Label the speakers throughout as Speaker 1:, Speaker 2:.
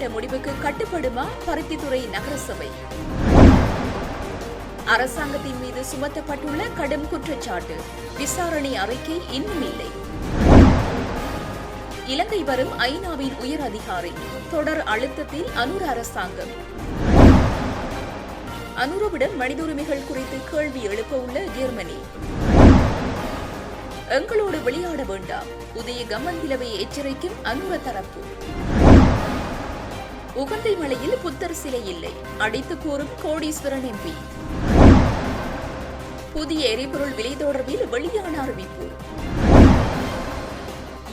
Speaker 1: எடுக்கப்பட்ட முடிவுக்கு கட்டுப்படுமா? பருத்தித்துறை நகரசபை. அரசாங்கத்தின் மீது சுமத்தப்பட்டுள்ள கடும் குற்றச்சாட்டு. விசாரணை அறிக்கை இன்னும் இல்லை. இலங்கை வரும் ஐநாவின் உயர் அதிகாரி. தொடர் அழுத்தத்தில் அனுர அரசாங்கம். அனுரவிடம் மனித உரிமைகள் குறித்து கேள்வி எழுப்ப உள்ள ஜெர்மனி. எங்களோடு விளையாட வேண்டாம். உதய கமந்திலவை எச்சரிக்கும் அனுர தரப்பு. உகந்தை மலையில் புத்தர் சிலை இல்லை. அடித்து கூறும் கோடீஸ்வரன் எம்பி. புதிய எரிபொருள் விலை தொடர்பில் வெளியான அறிவிப்பு.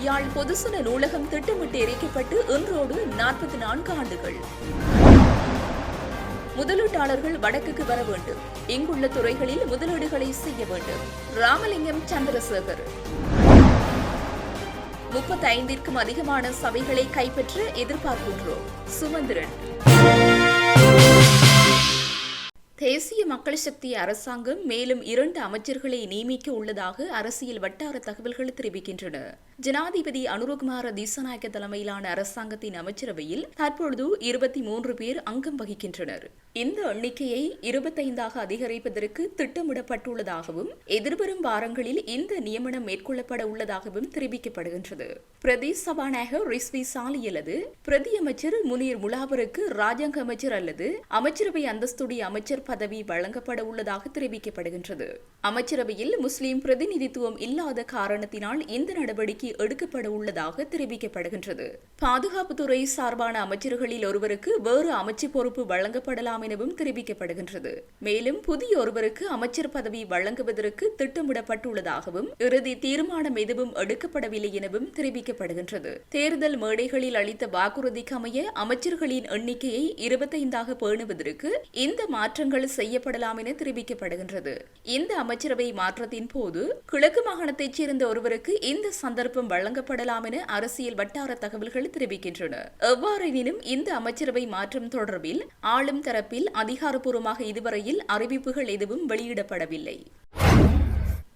Speaker 1: யாழ் பொதுசுன நூலகம் திட்டமிட்டு எரிக்கப்பட்டு இன்றோடு நாற்பத்தி நான்கு ஆண்டுகள். முதலீட்டாளர்கள் வடக்குக்கு வர வேண்டும். இங்குள்ள துறைகளில் முதலீடுகளை செய்ய வேண்டும். ராமலிங்கம் சந்திரசேகர். முப்பத்தைந்திற்கும் அதிகமான சபைகளை கைப்பற்ற எதிர்பார்க்கின்றோம் சுமந்திரன். தேசிய மக்கள் சக்தி அரசாங்கம் மேலும் இரண்டு அமைச்சர்களை நியமிக்க உள்ளதாக அரசியல் வட்டார தகவல்கள் தெரிவிக்கின்றன. ஜனாதிபதி அனுரகுமார திசநாயக்க தலைமையிலான அரசாங்கத்தின் அமைச்சரவையில் தற்பொழுது இருபத்தி மூன்று பேர் அங்கம் வகிக்கின்றனர். இந்த எண்ணிக்கையை இருபத்தைந்தாக அதிகரிப்பதற்கு திட்டமிடப்பட்டுள்ளதாகவும் எதிர்வரும் வாரங்களில் இந்த நியமனம் மேற்கொள்ளப்பட உள்ளதாகவும் தெரிவிக்கப்படுகின்றது. பிரதி சபாநாயகர் ரிஸ்வி சாலி அல்லது பிரதி அமைச்சர் முனீர் முலாவருக்கு ராஜாங்க அமைச்சர் அல்லது அமைச்சரவை அந்தஸ்துடைய அமைச்சர் பதவி வழங்கப்பட உள்ளதாக தெரிவிக்கப்படுகின்றது. அமைச்சரவையில் முஸ்லிம் பிரதிநிதித்துவம் இல்லாத காரணத்தினால் இந்த நடவடிக்கை எடுக்கப்பட உள்ளதாக தெரிவிக்கப்படுகின்றது. பாதுகாப்புத்துறை சார்பான அமைச்சர்களில் ஒருவருக்கு வேறு அமைச்சு பொறுப்பு வழங்கப்படலாம் எனவும் தெரிவிக்கப்படுகின்றது. மேலும் புதிய ஒருவருக்கு அமைச்சர் பதவி வழங்குவதற்கு திட்டமிடப்பட்டுள்ளதாகவும் இறுதி தீர்மானம் எதுவும் எடுக்கப்படவில்லை எனவும் தெரிவிக்கப்படுகின்றது. தேர்தல் மேடைகளில் அளித்த வாக்குறுதிக்கு அமைய அமைச்சர்களின் எண்ணிக்கையை இருபத்தைந்தாக பேணுவதற்கு இந்த மாற்றங்கள் செய்யப்படலாம் என தெரிவிக்கப்படுகின்றது. இந்த அமைச்சரவை மாற்றத்தின் போது கிழக்கு மாகாணத்தைச் சேர்ந்த ஒருவருக்கு இந்த சந்தர்ப்பம் வழங்கப்படலாம் என அரசியல் வட்டார தகவல்கள் தெரிவிக்கின்றன. எவ்வாறெனினும் இந்த அமைச்சரவை மாற்றம் தொடர்பில் ஆளும் தரப்பில் அதிகாரப்பூர்வமாக இதுவரையில் அறிவிப்புகள் எதுவும் வெளியிடப்படவில்லை.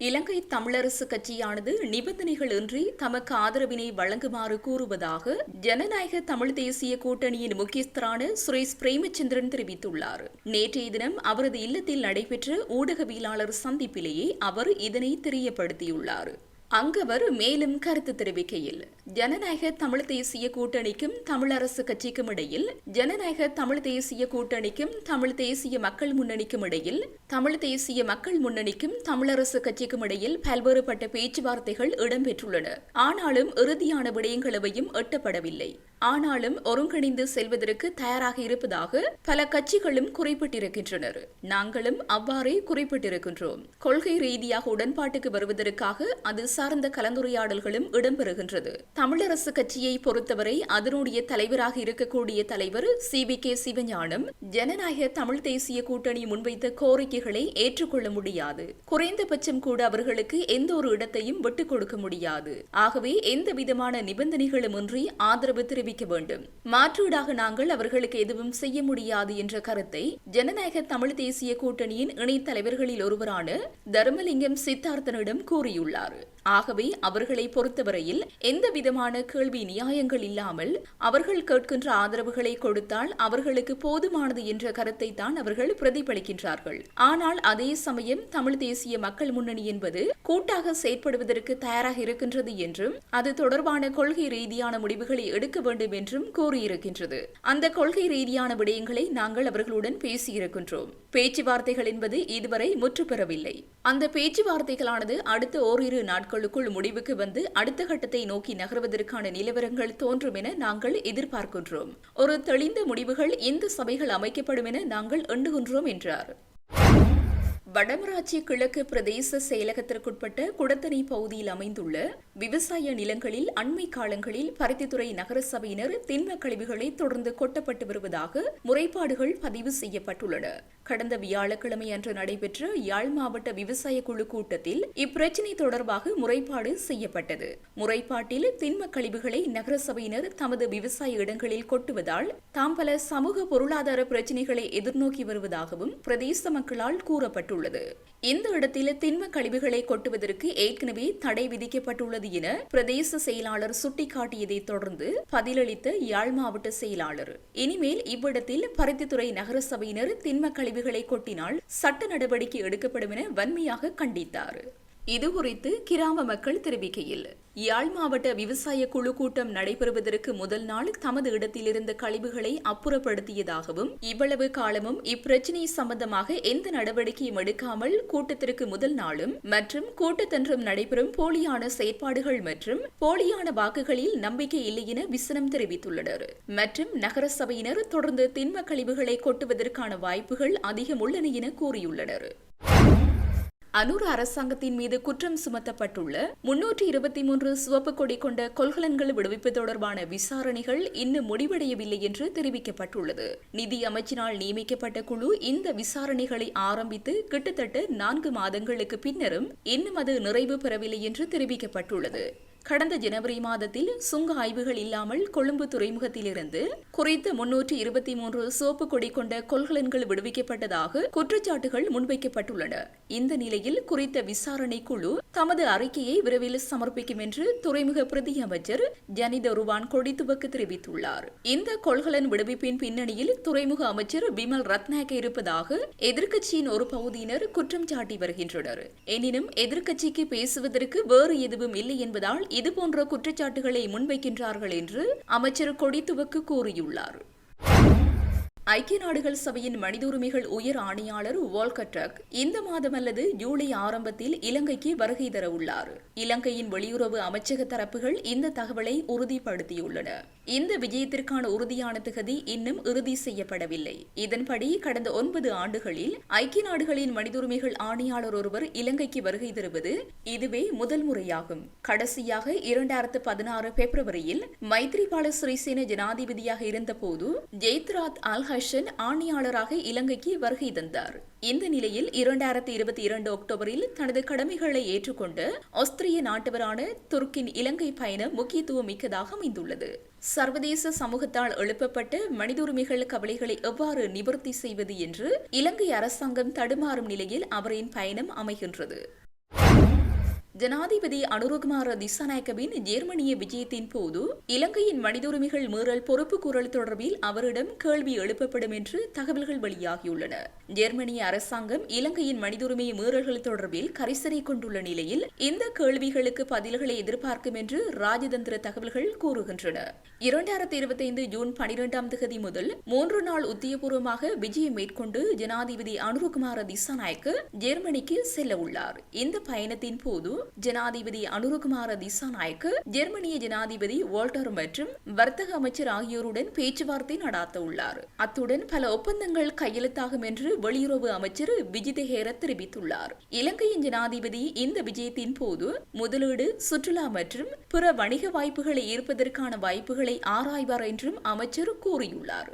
Speaker 1: இலங்கை தமிழரசு கட்சியானது நிபந்தனைகள் இன்றி தமக்கு ஆதரவினை வழங்குமாறு கூறுவதாக ஜனநாயக தமிழ் தேசிய கூட்டணியின் முக்கியஸ்தரான சுரேஷ் பிரேமச்சந்திரன் தெரிவித்துள்ளார். நேற்றைய தினம் அவரது இல்லத்தில் நடைபெற்ற ஊடகவியலாளர் சந்திப்பிலேயே அவர் இதனை தெரியப்படுத்தியுள்ளார். அங்கவர் மேலும் கருத்து தெரிவிக்கையில் ஜனநாயக தமிழ் தேசிய கூட்டணிக்கும் தமிழரசு கட்சிக்கும் இடையில் ஜனநாயக தமிழ் தேசிய கூட்டணிக்கும் தமிழ் தேசிய மக்கள் முன்னணிக்கும் இடையில் தமிழ் தேசிய மக்கள் முன்னணிக்கும் தமிழரசு கட்சிக்கும் இடையில் பல்வேறுபட்ட பேச்சுவார்த்தைகள் இடம்பெற்றுள்ளன. ஆனாலும் இறுதியான விடயங்களவையும் எட்டப்படவில்லை. ஆனாலும் ஒருங்கிணைந்து செல்வதற்கு தயாராக இருப்பதாக பல கட்சிகளும் குறிப்பிட்டிருக்கின்றனர். நாங்களும் அவ்வாறே குறிப்பிட்டிருக்கின்றோம். கொள்கை ரீதியாக உடன்பாட்டுக்கு வருவதற்காக அது சார்ந்த கலந்துரையாடல்களும் இடம்பெறுகின்றது. தமிழரசு கட்சியை பொறுத்தவரை அதனுடைய தலைவராக இருக்கக்கூடிய தலைவர் சி. வி. கே. சிவஞானம் ஜனநாயக தமிழ் தேசிய கூட்டணி முன்வைத்த கோரிக்கைகளை ஏற்றுக்கொள்ள முடியாது. குறைந்தபட்சம் கூட அவர்களுக்கு எந்த ஒரு இடத்தையும் விட்டுக் கொடுக்க முடியாது. ஆகவே எந்த விதமான நிபந்தனைகளுமின்றி ஆதரவு தெரிவிக்க வேண்டும். மாற்றீடாக நாங்கள் அவர்களுக்கு எதுவும் செய்ய முடியாது என்ற கருத்தை ஜனநாயக தமிழ் தேசிய கூட்டணியின் இணைத் தலைவர்களில் ஒருவரான தர்மலிங்கம் சித்தார்த்தனிடம் கூறியுள்ளார். ஆகவே அவர்களை பொறுத்தவரையில் எந்த விதமான கேள்வி நியாயங்கள் இல்லாமல் அவர்கள் கேட்கின்ற ஆதரவுகளை கொடுத்தால் அவர்களுக்கு போதுமானது என்ற கருத்தை தான் அவர்கள் பிரதிபலிக்கின்றார்கள். ஆனால் அதே சமயம் தமிழ் தேசிய மக்கள் முன்னணி என்பது கூட்டாக செயற்படுவதற்கு தயாராக இருக்கின்றது என்றும் அது தொடர்பான கொள்கை ரீதியான முடிவுகளை எடுக்க வேண்டும் என்றும் கூறியிருக்கின்றது. அந்த கொள்கை ரீதியான விடயங்களை நாங்கள் அவர்களுடன் பேசியிருக்கின்றோம். பேச்சுவார்த்தைகள் என்பது இதுவரை முற்று பெறவில்லை அந்த பேச்சுவார்த்தைகளானது அடுத்த ஓரிரு நாட்கள் நாட்களுக்குள் முடிவுக்கு வந்து அடுத்த கட்டத்தை நோக்கி நகர்வதற்கான நிலவரங்கள் தோன்றும் என நாங்கள் எதிர்பார்க்கின்றோம். ஒரு தெளிந்த முடிவுகள் இந்த சபைகள் அமைக்கப்படும் என நாங்கள் எண்ணுகின்றோம் என்றார். வடமராட்சி கிழக்கு பிரதேச செயலகத்திற்குட்பட்ட குடத்தனை பகுதியில் அமைந்துள்ள விவசாய நிலங்களில் அண்மை காலங்களில் பருத்தித்துறை நகரசபையினர் திண்ம கழிவுகளை தொடர்ந்து கொட்டப்பட்டு வருவதாக முறைப்பாடுகள் பதிவு செய்யப்பட்டுள்ளன. கடந்த வியாழக்கிழமை அன்று நடைபெற்ற யாழ் மாவட்ட விவசாய குழு கூட்டத்தில் இப்பிரச்சினை தொடர்பாக முறைப்பாடு செய்யப்பட்டது. முறைப்பாட்டில் திண்ம கழிவுகளை நகரசபையினர் தமது விவசாய இடங்களில் கொட்டுவதால் தாம் பல சமூக பொருளாதார பிரச்சினைகளை எதிர்நோக்கி வருவதாகவும் பிரதேச மக்களால் கூறப்பட்டுள்ளது. தெரிவிக்கப்பட்டுள்ளது இந்த இடத்தில் திண்ம கழிவுகளை கொட்டுவதற்கு ஏற்கனவே தடை விதிக்கப்பட்டுள்ளது என பிரதேச செயலாளர் சுட்டிக்காட்டியதை தொடர்ந்து பதிலளித்த யாழ் மாவட்ட செயலாளர். இனிமேல் இவ்விடத்தில் பருத்தித்துறை நகரசபையினர் திண்ம கழிவுகளை கொட்டினால் சட்ட நடவடிக்கை எடுக்கப்படும் என வன்மையாக கண்டித்தார். இதுகுறித்து கிராம மக்கள் தெரிவிக்கையில். யாழ் மாவட்ட விவசாய குழு கூட்டம் நடைபெறுவதற்கு முதல் நாள் தமது இடத்திலிருந்த கழிவுகளை அப்புறப்படுத்தியதாகவும் இவ்வளவு காலமும் இப்பிரச்சினை சம்பந்தமாக எந்த நடவடிக்கையும் எடுக்காமல் கூட்டத்திற்கு முதல் நாளும் மற்றும் கூட்டத்தன்றும் நடைபெறும் போலியான செயற்பாடுகள் மற்றும் போலியான வாக்குகளில் நம்பிக்கை இல்லை என விசனம் தெரிவித்துள்ளனர். மற்றும் நகர சபையினர் தொடர்ந்து திண்ம கழிவுகளை கொட்டுவதற்கான வாய்ப்புகள் அதிகம் உள்ளன என கூறியுள்ளனர். அனூர் அரசாங்கத்தின் மீது குற்றம் சுமத்தப்பட்டுள்ள முன்னூற்றி இருபத்தி மூன்று சிவப்பு கொடி கொண்ட கொள்கலன்கள் விடுவிப்பு தொடர்பான விசாரணைகள் இன்னும் முடிவடையவில்லை என்று தெரிவிக்கப்பட்டுள்ளது. நிதி அமைச்சினால் நியமிக்கப்பட்ட குழு இந்த விசாரணைகளை ஆரம்பித்து கிட்டத்தட்ட நான்கு மாதங்களுக்கு பின்னரும் இன்னும் அது நிறைவு பெறவில்லை என்று தெரிவிக்கப்பட்டுள்ளது. கடந்த ஜனவரி மாதத்தில் சுங்க ஆய்வுகள் இல்லாமல் கொழும்பு துறைமுகத்திலிருந்து குறைந்த முன்னூற்றி இருபத்தி மூன்று சோப்பு கொடி கொண்ட கொள்கலன்கள் விடுவிக்கப்பட்டதாக குற்றச்சாட்டுகள் முன்வைக்கப்பட்டுள்ளன. இந்த நிலையில் குறித்த விசாரணை குழு தமது அறிக்கையை விரைவில் சமர்ப்பிக்கும் என்று துறைமுக பிரதி அமைச்சர் ஜனித ருவான் கொடித்துவக்கு தெரிவித்துள்ளார். இந்த கொள்கலன் விடுவிப்பின் பின்னணியில் துறைமுக அமைச்சர் பிமல் ரத்னாக இருப்பதாக எதிர்க்கட்சியின் ஒரு பகுதியினர் குற்றம் சாட்டி வருகின்றனர். எனினும் எதிர்க்கட்சிக்கு பேசுவதற்கு வேறு எதுவும் இல்லை என்பதால் இதுபோன்ற குற்றச்சாட்டுகளை முன்வைக்கின்றார்கள் என்று அமைச்சர் கொடித்துவக்கு கூறியுள்ளார். ஐக்கிய நாடுகள் சபையின் மனித உரிமைகள் உயர் ஆணையாளர் வால்கட்டக் இந்த மாதம் அல்லது ஜூலை ஆரம்பத்தில் இலங்கைக்கு வருகை தர உள்ளார் இலங்கையின் வெளியுறவு அமைச்சக தரப்புகள் இந்த தகவலை உறுதிப்படுத்தியுள்ளன. இந்த விஜயத்திற்கான உறுதியான திகதி இன்னும் இறுதி செய்யப்படவில்லை. இதன்படி கடந்த ஒன்பது ஆண்டுகளில் ஐக்கிய நாடுகளின் மனித உரிமைகள் ஆணையாளர் ஒருவர் இலங்கைக்கு வருகை தருவது இதுவே முதல் முறையாகும். கடைசியாக இரண்டாயிரத்து பதினாறு பிப்ரவரியில் மைத்ரிபால சிறிசேன ஜனாதிபதியாக இருந்தபோது ஜெய்த்ராத் அல் ஹஷன் ஆணையாளராக இலங்கைக்கு வருகை தந்தார். இந்த நிலையில் இரண்டாயிரத்தி இருபத்தி இரண்டு அக்டோபரில் தனது கடமைகளை ஏற்றுக்கொண்டு ஆஸ்திரிய நாட்டவரான துருக்கின் இலங்கை பயணம் முக்கியத்துவம் மிக்கதாக அமைந்துள்ளது. சர்வதேச சமூகத்தால் எழுப்பப்பட்ட மனித உரிமைகள் கவலைகளை எவ்வாறு நிவர்த்தி செய்வது என்று இலங்கை அரசாங்கம் தடுமாறும் நிலையில் அவரின் பயணம் அமைகின்றது. ஜனாதிபதி அனுரகுமார திசாநாயக்கவின் ஜெர்மனிய விஜயத்தின் போது இலங்கையின் மனித உரிமைகள் மீறல் பொறுப்பு குரல் தொடர்பில் அவரிடம் கேள்வி எழுப்பப்படும் என்று தகவல்கள் வெளியாகியுள்ளன. ஜெர்மனிய அரசாங்கம் இலங்கையின் மனித உரிமை மீறல்கள் தொடர்பில் கரிசனை கொண்டுள்ள நிலையில் இந்த கேள்விகளுக்கு பதில்களை எதிர்பார்க்கும் என்று ராஜதந்திர தகவல்கள் கூறுகின்றன. இரண்டாயிரத்தி இருபத்தி ஐந்து ஜூன் பனிரெண்டாம் தேதி முதல் மூன்று நாள் உத்தியபூர்வமாக விஜயம் மேற்கொண்டு ஜனாதிபதி அனுரகுமார திசாநாயக்கு ஜெர்மனிக்கு செல்ல உள்ளார் இந்த பயணத்தின் போது ஜனாதிபதி அனுருகுமார திசாநாயக்கு ஜெர்மனிய ஜனாதிபதி வால்டர் மற்றும் வர்த்தக அமைச்சர் ஆகியோருடன் பேச்சுவார்த்தை நடாத்த உள்ளார். அத்துடன் பல ஒப்பந்தங்கள் கையெழுத்தாகும் என்று வெளியுறவு அமைச்சர் விஜித ஹேர தெரிவித்துள்ளார். இலங்கையின் ஜனாதிபதி இந்த விஜயத்தின் போது முதலீடு சுற்றுலா மற்றும் பிற வணிக வாய்ப்புகளை ஈர்ப்பதற்கான வாய்ப்புகளை ஆராய்வார் என்றும் அமைச்சர் கூறியுள்ளார்.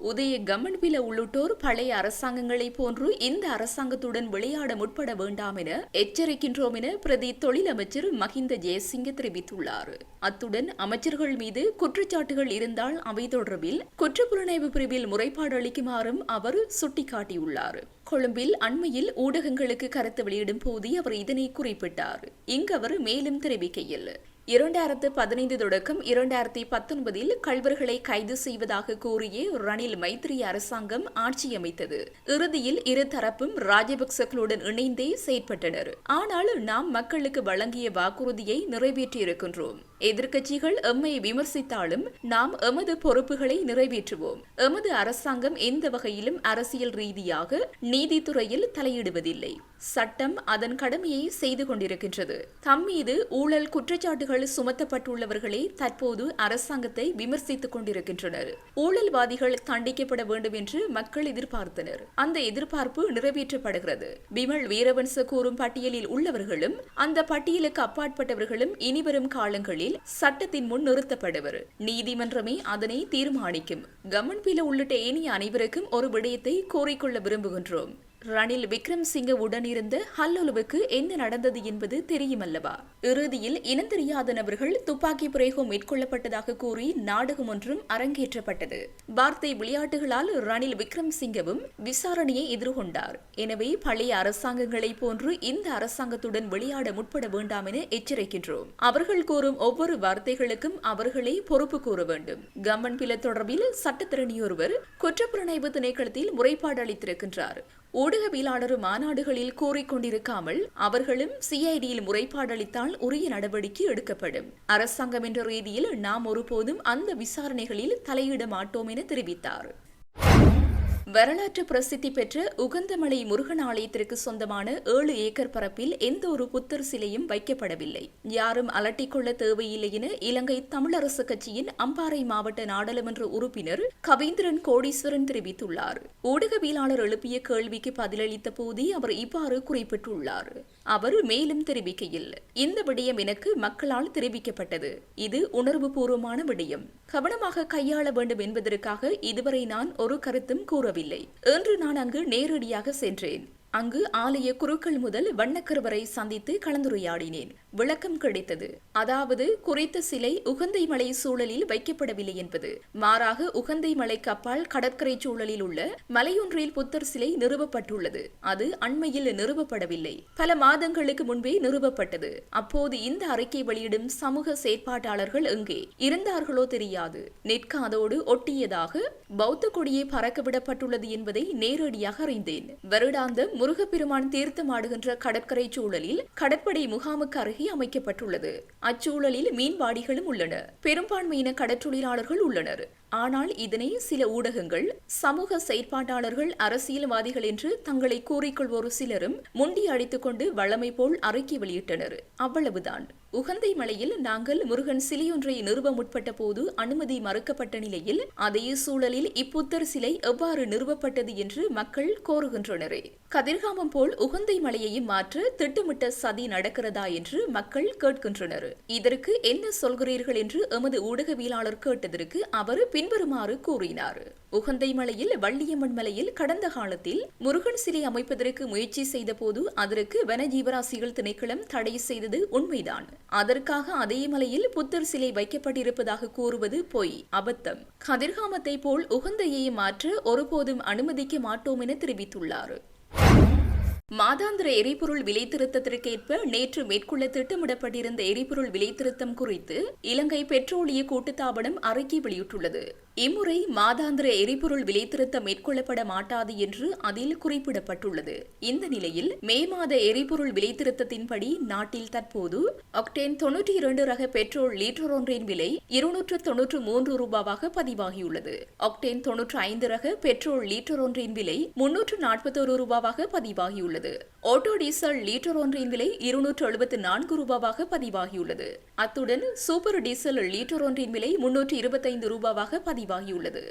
Speaker 1: உதய கமன்பில உள்ளிட்டோர் பழைய அரசாங்கங்களைப் போன்று இந்த அரசாங்கத்துடன் விளையாட முற்பட வேண்டாம் என எச்சரிக்கின்றோம் என பிரதி தொழிலமைச்சர் மஹிந்த ஜெயசிங்க தெரிவித்துள்ளார். அத்துடன் அமைச்சர்கள் மீது குற்றச்சாட்டுகள் இருந்தால் அவை தொடர்பில் குற்றப்புலனாய்வு பிரிவில் முறைப்பாடு அளிக்குமாறும் அவர் சுட்டிக்காட்டியுள்ளார். கொழும்பில் அண்மையில் ஊடகங்களுக்கு கருத்து வெளியிடும் போது அவர் இதனை குறிப்பிட்டார். இங்கு அவர் மேலும் தெரிவிக்கையில் இரண்டாயிரத்து பதினைந்து தொடக்கம் இரண்டாயிரத்தி பத்தொன்பதில் கல்வர்களை கைது செய்வதாக கூறிய ரணில் மைத்ரி அரசாங்கம் ஆட்சியமைத்தது இறுதியில் இரு தரப்பும் ராஜபக்சர்களுடன் இணைந்தே செயற்பட்டனர். ஆனால் நாம் மக்களுக்கு வழங்கிய வாக்குறுதியை நிறைவேற்றியிருக்கின்றோம். எதிர்க்கட்சிகள் எம்மை விமர்சித்தாலும் நாம் எமது பொறுப்புகளை நிறைவேற்றுவோம். எமது அரசாங்கம் எந்த வகையிலும் அரசியல் ரீதியாக நீதித்துறையில் தலையிடுவதில்லை. சட்டம் அதன் கடமையை செய்து கொண்டிருக்கின்றது. தம் மீது ஊழல் குற்றச்சாட்டுகள் சுமத்தப்பட்டுள்ளவர்களே தற்போது அரசாங்கத்தை விமர்சித்துக் கொண்டிருக்கின்றனர். ஊழல்வாதிகள் தண்டிக்கப்பட வேண்டும் என்று மக்கள் எதிர்பார்த்தனர். அந்த எதிர்பார்ப்பு நிறைவேற்றப்படுகிறது. விமல் வீரவன்ச கூறும் பட்டியலில் உள்ளவர்களும் அந்த பட்டியலுக்கு அப்பாற்பட்டவர்களும் இனிவரும் காலங்களில் சட்டத்தின் முன் நிறுத்தப்படுவர். நீதிமன்றமே அதனை தீர்மானிக்கும். கமன்பில உள்ளிட்ட ஏனைய அனைவருக்கும் ஒரு விடயத்தை கோரிக்கொள்ள விரும்புகின்றோம். ரணில் விக்ரம்சிங்க உடனிருந்த ஹல்லொலுவுக்கு என்ன நடந்தது என்பது தெரியுமல்லவா? இறுதியில் இனந்தெரியாத நபர்கள் துப்பாக்கி பிரயோகம் மேற்கொள்ளப்பட்டதாக கூறி நாடகம் ஒன்றும் அரங்கேற்றப்பட்டது. வார்த்தை விளையாட்டுகளால் ரணில் விக்ரம்சிங்கவும் விசாரணையை எதிர்கொண்டார். எனவே பழைய அரசாங்கங்களைப் போன்று இந்த அரசாங்கத்துடன் விளையாட முற்பட வேண்டாம் என எச்சரிக்கின்றோம். அவர்கள் கூறும் ஒவ்வொரு வார்த்தைகளுக்கும் அவர்களே பொறுப்பு கூற வேண்டும். கம்மன் பில தொடர்பில் சட்டத்திறனியொருவர் குற்றப்புலனாய்வு திணைக்களத்தில் முறைப்பாடு அளித்திருக்கின்றார். ஊடகவியலாளர் மாநாடுகளில் கூறிக்கொண்டிருக்காமல் அவர்களும் சிஐடியில் முறைப்பாடளித்தால் உரிய நடவடிக்கை எடுக்கப்படும். அரசாங்கம் என்ற ரீதியில் நாம் ஒருபோதும் அந்த விசாரணைகளில் தலையிட மாட்டோம் என தெரிவித்தார். வரலாற்று பிரசித்தி பெற்ற உகந்தமலை முருகன் ஆலயத்திற்கு சொந்தமான ஏழு ஏக்கர் பரப்பில் எந்த ஒரு புத்தர் சிலையும் வைக்கப்படவில்லை. யாரும் அலட்டிக்கொள்ள தேவையில்லை என இலங்கை தமிழரசு கட்சியின் அம்பாறை மாவட்ட நாடாளுமன்ற உறுப்பினர் கவீந்திரன் கோடீஸ்வரன் தெரிவித்துள்ளார். ஊடகவியலாளர் எழுப்பிய கேள்விக்கு பதிலளித்த போதே அவர் இவ்வாறு குறிப்பிட்டுள்ளார். அவர் மேலும் தெரிவிக்கையில் இந்த விடயம் எனக்கு மக்களால் தெரிவிக்கப்பட்டது. இது உணர்வுபூர்வமான விடயம். கவனமாக கையாள வேண்டும் என்பதற்காக இதுவரை நான் ஒரு கருத்தும் கூறவில்லை. என்று நான் அங்கு நேரடியாக சென்றேன். அங்கு ஆலய குருக்கள் முதல் வண்ணக்கருவரை சந்தித்து கலந்துரையாடினேன். விளக்கம் கிடைத்தது. அதாவது குறித்த சிலை உகந்தை மலை சூழலில் வைக்கப்படவில்லை என்பது. மாறாக உகந்தை மலை கப்பால் கடற்கரை சூழலில் உள்ள மலையொன்றில் புத்தர் சிலை நிறுவப்பட்டுள்ளது. அது அண்மையில் நிறுவப்படவில்லை. பல மாதங்களுக்கு முன்பே நிறுவப்பட்டது. அப்போது இந்த அறிக்கை வெளியிடும் சமூக செயற்பாட்டாளர்கள் எங்கே இருந்தார்களோ தெரியாது. நிற்காதோடு ஒட்டியதாக பௌத்த கொடியை பறக்கவிடப்பட்டுள்ளது என்பதை நேரடியாக அறிந்தேன். வருடாந்தம் முருகப்பெருமான் தீர்த்தமாடுகின்ற கடற்கரை சூழலில் கடற்படை முகாமுக்கு அருகே அமைக்கப்பட்டுள்ளது. அச்சூழலில் மீன்வாடிகளும் உள்ளன. பெரும்பான்மையின கடற்றொழிலாளர்கள் உள்ளனர். ஆனால் இதனை சில ஊடகங்கள் சமூக செயற்பாட்டாளர்கள் அரசியல்வாதிகள் என்று தங்களை கூறிக்கொள்வோர் சிலரும் முண்டி அழைத்துக் கொண்டு வளமை போல் அறிக்கை வெளியிட்டனர். அவ்வளவுதான். உகந்தை மலையில் நாங்கள் முருகன் சிலையொன்றை நிறுவ முற்பட்ட போது அனுமதி மறுக்கப்பட்ட நிலையில் அதே சூழலில் இப்புத்தர் சிலை எவ்வாறு நிறுவப்பட்டது என்று மக்கள் கோருகின்றனரே. கதிர்காமம் போல் உகந்தை மலையையும் மாற்ற திட்டமிட்ட சதி நடக்கிறதா என்று மக்கள் கேட்கின்றனர். இதற்கு என்ன சொல்கிறீர்கள் என்று எமது ஊடகவியலாளர் கேட்டதற்கு அவர் பின்வருமாறு கூறினார். உகந்தை மலையில் வள்ளியம்மன் மலையில் கடந்த காலத்தில் முருகன் சிலை அமைப்பதற்கு முயற்சி செய்த போது அதற்கு வனஜீவராசிகள் திணைக்களம் தடை செய்தது உண்மைதான். அதற்காக அதே மலையில் புத்தர் சிலை வைக்கப்பட்டிருப்பதாக கூறுவது பொய் அபத்தம். கதிர்காமத்தை போல் உகந்தையை மாற்ற ஒருபோதும் அனுமதிக்க மாட்டோம் என தெரிவித்துள்ளார். மாதாந்திர எரிபொருள் விலை திருத்தத்திற்கேற்ப நேற்று மேற்கொள்ள திட்டமிடப்பட்டிருந்த எரிபொருள் விலை திருத்தம் குறித்து இலங்கை பெட்ரோலிய கூட்டுத்தாபனம் அறிக்கை வெளியிட்டுள்ளது. இம்முறை மாதாந்திர எரிபொருள் விலை திருத்தம் மேற்கொள்ளப்பட மாட்டாது என்று அதில் குறிப்பிடப்பட்டுள்ளது. இந்த நிலையில் மே மாத எரிபொருள் விலை திருத்தத்தின்படி நாட்டில் தற்போது ஒக்டேன் தொன்னூற்றி இரண்டு ரக பெட்ரோல் லீட்டர் ஒன்றின் விலை இருநூற்று தொன்னூற்று மூன்று ரூபாவாக பதிவாகியுள்ளது. ஒக்டேன் தொன்னூற்று ஐந்து ரக பெட்ரோல் லீட்டர் ஒன்றின் விலை முன்னூற்று நாற்பத்தோரு ரூபாவாக பதிவாகியுள்ளது. ஆட்டோ டீசல் லீட்டர் ஒன்றின் விலை இருநூற்று எழுபத்து நான்கு ரூபாவாக பதிவாகியுள்ளது. அத்துடன் சூப்பர் டீசல் லீட்டர் ஒன்றின் விலை முன்னூற்று இருபத்தைந்து ரூபாவாக பதிவாகியுள்ளது. பதிவாகியுள்ளது.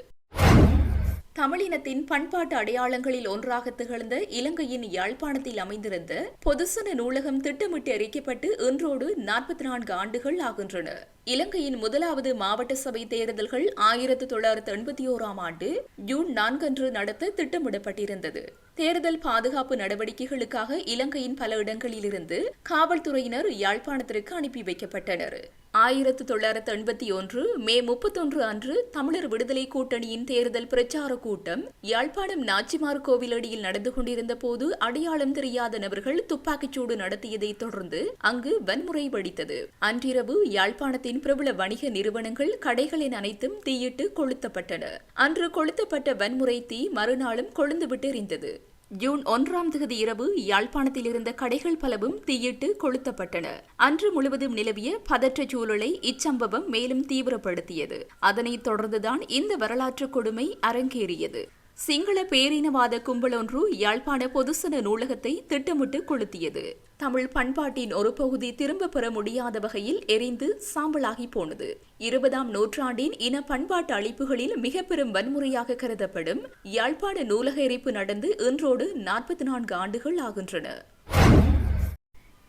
Speaker 1: தமிழினத்தின் பண்பாட்டு அடையாளங்களில் ஒன்றாக திகழ்ந்த இலங்கையின் யாழ்ப்பாணத்தில் அமைந்திருந்த பொதுசன நூலகம் திட்டமிட்டு அறிக்கப்பட்டு இன்றோடு நாற்பத்தி நான்கு ஆண்டுகள் ஆகின்றன. இலங்கையின் முதலாவது மாவட்ட சபை தேர்தல்கள் ஆயிரத்து தொள்ளாயிரத்து எண்பத்தி ஓராம் ஆண்டு ஜூன் நான்கன்று நடத்த திட்டமிடப்பட்டிருந்தது. தேர்தல் பாதுகாப்பு நடவடிக்கைகளுக்காக இலங்கையின் பல இடங்களிலிருந்து காவல்துறையினர் யாழ்ப்பாணத்திற்கு அனுப்பி வைக்கப்பட்டனர். ஆயிரத்து தொள்ளாயிரத்து எண்பத்தி ஒன்று மே முப்பத்தொன்று அன்று தமிழர் விடுதலை கூட்டணியின் தேர்தல் பிரச்சார கூட்டம் யாழ்ப்பாணம் நாச்சிமார் கோவிலடியில் நடந்து கொண்டிருந்த போது அடையாளம் தெரியாத நபர்கள் துப்பாக்கிச்சூடு நடத்தியதை தொடர்ந்து அங்கு வன்முறை வெடித்தது. அன்றிரவு யாழ்ப்பாணத்தின் பிரபல வணிக நிறுவனங்கள் கடைகளின் அனைத்தும் தீயிட்டு கொளுத்தப்பட்டன. அன்று கொளுத்தப்பட்ட வன்முறை தீ மறுநாளும் கொழுந்துவிட்டு எரிந்தது. ஜூன் ஒன்றாம் தேதி இரவு யாழ்ப்பாணத்தில் இருந்த கடைகள் பலவும் தீயிட்டு கொளுத்தப்பட்டன. அன்று முழுவதும் நிலவிய பதற்ற சூழலை இச்சம்பவம் மேலும் தீவிரப்படுத்தியது. அதனைத் தொடர்ந்துதான் இந்த வரலாற்று கொடுமை அரங்கேறியது. சிங்கள பேரினவாத கும்பலொன்று யாழ்ப்பாண பொதுசன நூலகத்தை திட்டமிட்டு கொளுத்தியது. தமிழ் பண்பாட்டின் ஒரு பகுதி திரும்ப பெற முடியாத வகையில் எரிந்து சாம்பலாகி போனது. இருபதாம் நூற்றாண்டின் இன பண்பாட்டு அழிப்புகளில் மிக பெரும் வன்முறையாக கருதப்படும் யாழ்ப்பாண நூலக எரிப்பு நடந்து இன்றோடு நாற்பத்தி நான்கு ஆண்டுகள் ஆகின்றன.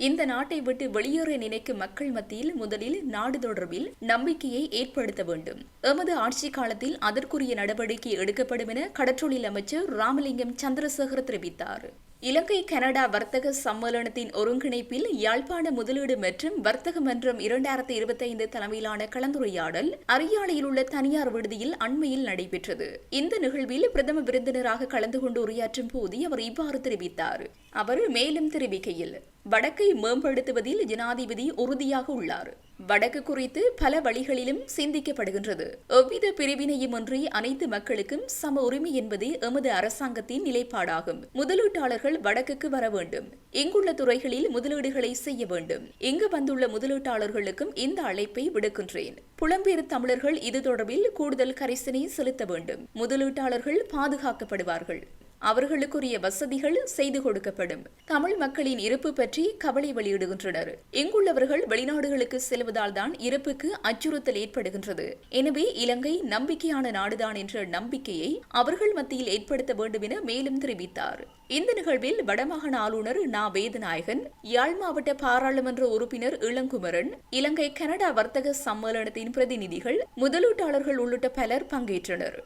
Speaker 1: இந்த நாட்டை விட்டு வெளியேற நினைக்கும் மக்கள் மத்தியில் முதலில் நாடு தொடர்பில் நம்பிக்கையை ஏற்படுத்த வேண்டும். எமது ஆட்சி காலத்தில் அதற்குரிய நடவடிக்கை எடுக்கப்படும் என கடற்றொழில் அமைச்சர் ராமலிங்கம் சந்திரசேகர் தெரிவித்தார். இலங்கை கனடா வர்த்தக சம்மேளனத்தின் ஒருங்கிணைப்பில் யாழ்ப்பாண முதலீடு மற்றும் வர்த்தக மன்றம் இரண்டாயிரத்தி இருபத்தி ஐந்து தலைமையிலான கலந்துரையாடல் அரியாலையில் உள்ள தனியார் விடுதியில் அண்மையில் நடைபெற்றது. இந்த நிகழ்வில் பிரதம விருந்தினராக கலந்து கொண்டு உரையாற்றும் போது அவர் இவ்வாறு தெரிவித்தார். அவர் மேலும் தெரிவிக்கையில் வடக்கை மேம்படுத்துவதில் ஜனாதிபதி உறுதியாக உள்ளார். வடக்கு குறித்து பல வழிகளிலும் சிந்திக்கப்படுகின்றது. எவ்வித பிரிவினையுமின்றி அனைத்து மக்களுக்கும் சம உரிமை என்பதே எமது அரசாங்கத்தின் நிலைப்பாடாகும். முதலீட்டாளர்கள் வடக்குக்கு வர வேண்டும். இங்குள்ள துறைகளில் முதலீடுகளை செய்ய வேண்டும். இங்கு வந்துள்ள முதலீட்டாளர்களுக்கும் இந்த அழைப்பை விடுக்கின்றேன். புலம்பெயர் தமிழர்கள் இது தொடர்பில் கூடுதல் கரிசனை செலுத்த வேண்டும். முதலீட்டாளர்கள் பாதுகாக்கப்படுவார்கள். அவர்களுக்குரிய வசதிகள் செய்து கொடுக்கப்படும். தமிழ் மக்களின் இருப்பு பற்றி கவலை வெளியிடுகின்றனர். இங்குள்ளவர்கள் வெளிநாடுகளுக்கு செல்வதால் தான் இருப்புக்கு அச்சுறுத்தல் ஏற்படுகின்றது. எனவே இலங்கை நம்பிக்கையான நாடுதான் என்ற நம்பிக்கையை அவர்கள் மத்தியில் ஏற்படுத்த வேண்டும் என மேலும் தெரிவித்தார். இந்த நிகழ்வில் வடமாகாண ஆளுநர் நா. வேதநாயகன் யாழ் மாவட்ட பாராளுமன்ற உறுப்பினர் இளங்குமரன் இலங்கை கனடா வர்த்தக சம்மேளனத்தின் பிரதிநிதிகள் முதலீட்டாளர்கள் உள்ளிட்ட பலர் பங்கேற்றனர்.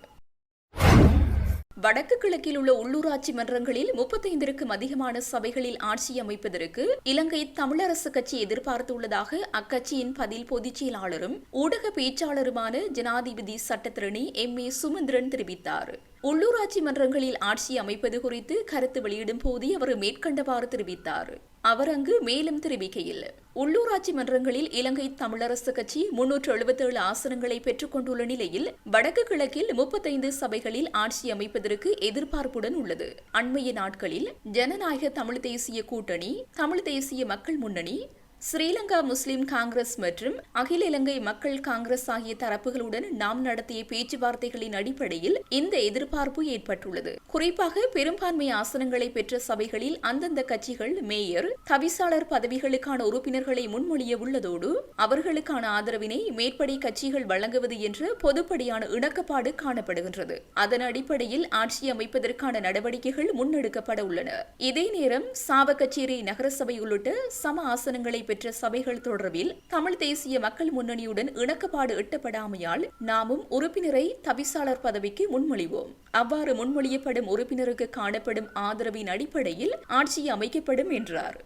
Speaker 1: வடக்கு கிழக்கில் உள்ள உள்ளூராட்சி மன்றங்களில் முப்பத்தைந்திற்கும் அதிகமான சபைகளில் ஆட்சி அமைப்பதற்கு இலங்கை தமிழரசு கட்சி எதிர்பார்த்துள்ளதாக அக்கட்சியின் பதில் பொதுச் செயலாளரும் ஊடக பேச்சாளருமான ஜனாதிபதி சட்டத்திரணி எம் ஏ சுமந்திரன் தெரிவித்தார். உள்ளூராட்சி மன்றங்களில் ஆட்சி அமைப்பது குறித்து கருத்து வெளியிடும் போதே அவர் மேற்கண்டவாறு தெரிவித்தார். அவர் அங்கு மேலும் தெரிவிக்கையில் உள்ளூராட்சி மன்றங்களில் இலங்கை தமிழரசு கட்சி முன்னூற்று எழுபத்தேழு ஆசனங்களை பெற்றுக் கொண்டுள்ள நிலையில் வடக்கு கிழக்கில் முப்பத்தைந்து சபைகளில் ஆட்சி அமைப்பதற்கு எதிர்பார்ப்புடன் உள்ளது. அண்மைய நாட்களில் ஜனநாயக தமிழ் தேசிய கூட்டணி தமிழ் தேசிய மக்கள் முன்னணி ஸ்ரீலங்கா முஸ்லிம் காங்கிரஸ் மற்றும் அகில இலங்கை மக்கள் காங்கிரஸ் ஆகிய தரப்புகளுடன் நாம் நடத்திய பேச்சுவார்த்தைகளின் அடிப்படையில் இந்த எதிர்பார்ப்பு ஏற்பட்டுள்ளது. குறிப்பாக பெரும்பான்மை ஆசனங்களை பெற்ற சபைகளில் அந்தந்த கட்சிகள் மேயர் தவிசாளர் பதவிகளுக்கான உறுப்பினர்களை முன்மொழிய உள்ளதோடு அவர்களுக்கான ஆதரவினை மேற்படி கட்சிகள் வழங்குவது என்ற பொதுப்படியான இணக்கப்பாடு காணப்படுகின்றது. அதன் அடிப்படையில் ஆட்சி அமைப்பதற்கான நடவடிக்கைகள் முன்னெடுக்கப்பட உள்ளன. இதே நேரம் சாவகச்சேரி நகரசபை உள்ளிட்ட சம ஆசனங்களை பெற்ற சபைகள் தொடர்பில் தமிழ் தேசிய மக்கள் முன்னணியுடன் இணக்கப்பாடு எட்டப்படாமையால் நாமும் உறுப்பினரை தவிசாளர் பதவிக்கு முன்மொழிவோம். அவ்வாறு முன்மொழியப்படும் உறுப்பினருக்கு காணப்படும் ஆதரவின் அடிப்படையில் ஆட்சி அமைக்கப்படும் என்றார்.